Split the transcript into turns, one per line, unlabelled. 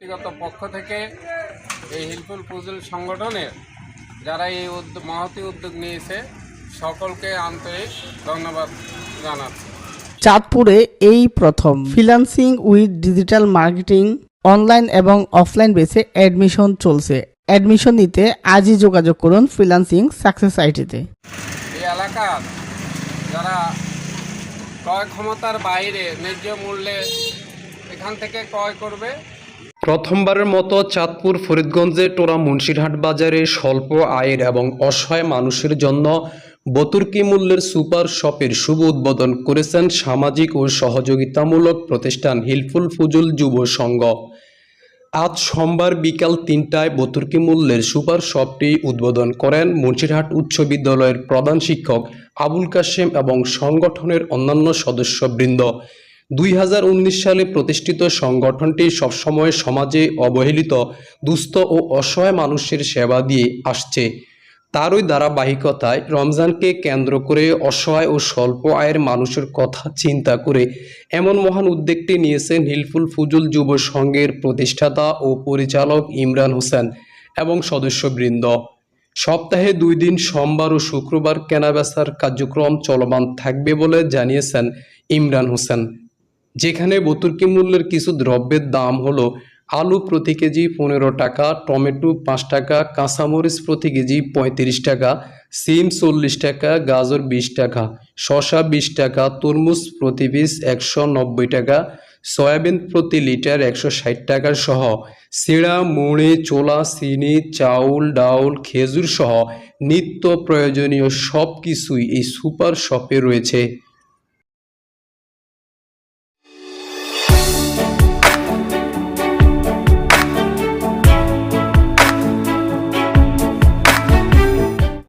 ব্যক্তিগত পক্ষ থেকে এই হিলফুল পুজুল সংগঠনের যারা এই উদ্যোগ মহতি উদ্যোগ নিয়েছে সকলকে আন্তরিক ধন্যবাদ জানাচ্ছি।
চাঁদপুরে এই প্রথম freelancing with digital marketing online এবং অফলাইন বেসে অ্যাডমিশন চলছে। অ্যাডমিশন নিতে আজই যোগাযোগ করুন ফ্রিল্যান্সিং সাকসেস আইটিতে।
এই এলাকার যারা ক্রয় ক্ষমতার বাইরে ন্যায্য মূল্যে এখান থেকে ক্রয় করবে
প্রথমবারের মতো চাঁদপুর ফরিদগঞ্জে টোরা মুন্সিরহাট বাজারে স্বল্প আয়ের এবং অসহায় মানুষের জন্য বতুর্কি মূল্যের সুপার শপের শুভ উদ্বোধন করেছেন সামাজিক ও সহযোগিতামূলক প্রতিষ্ঠান হিলফুল ফুজুল যুব সংঘ। আজ সোমবার বিকাল তিনটায় বতুর্কি মূল্যের সুপার শপটি উদ্বোধন করেন মুন্সিরহাট উচ্চ বিদ্যালয়ের প্রধান শিক্ষক আবুল কাশেম এবং সংগঠনের অন্যান্য সদস্যবৃন্দ। দুই হাজার উনিশ সালে প্রতিষ্ঠিত সংগঠনটি সবসময় সমাজে অবহেলিত, দুস্থ ও অসহায় মানুষের সেবা দিয়ে আসছে। তারই ধারাবাহিকতায় রমজানকে কেন্দ্র করে অসহায় ও স্বল্প আয়ের মানুষের কথা চিন্তা করে এমন মহান উদ্যোগটি নিয়েছেন হিলফুল ফুজুল যুব সংঘের প্রতিষ্ঠাতা ও পরিচালক ইমরান হোসেন এবং সদস্যবৃন্দ। সপ্তাহে দুই দিন সোমবার ও শুক্রবার কেনাবেচার কার্যক্রম চলমান থাকবে বলে জানিয়েছেন ইমরান হোসেন। যেখানে বতুর্কি মূল্যের কিছু দ্রব্যের দাম হলো আলু প্রতি কেজি পনেরো টাকা, টমেটো পাঁচ টাকা, কাঁচামরিচ প্রতি কেজি পঁয়ত্রিশ টাকা, সিম চল্লিশ টাকা, গাজর বিশ টাকা, শসা বিশ টাকা, তরমুজ প্রতি পিস একশো নব্বই টাকা, সয়াবিন প্রতি লিটার একশো ষাট টাকা সহ সিড়া, মুড়ি চোলা চিনি, চাউল, ডাউল, খেজুর সহ নিত্য প্রয়োজনীয় সব কিছুই এই সুপার শপে রয়েছে।